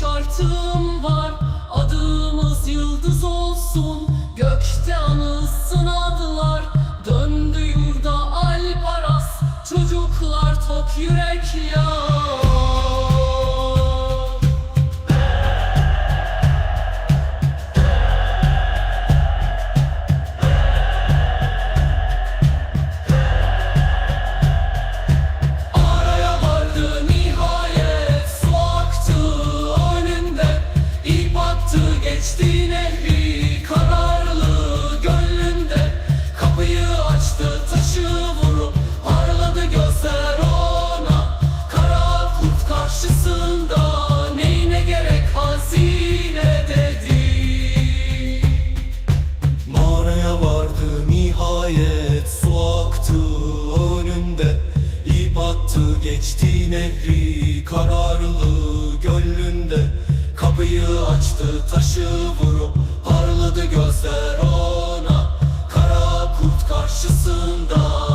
şartım var. Adımız yıldız olsun. Gökte anılsın adlar. Döndü yurda Alparas. Çocuklar tok yürek ya geçti nehri Kararlı gönlünde Kapıyı açtı taşı vurup Parladı gözler ona. Kara kurt karşısında Neyine gerek hazine dedi. Mağaraya vardı nihayet Su aktı önünde. İp attı geçti nehri Kararlı Açtı taşı vurup Parladı gözler ona. Kara kurt karşısında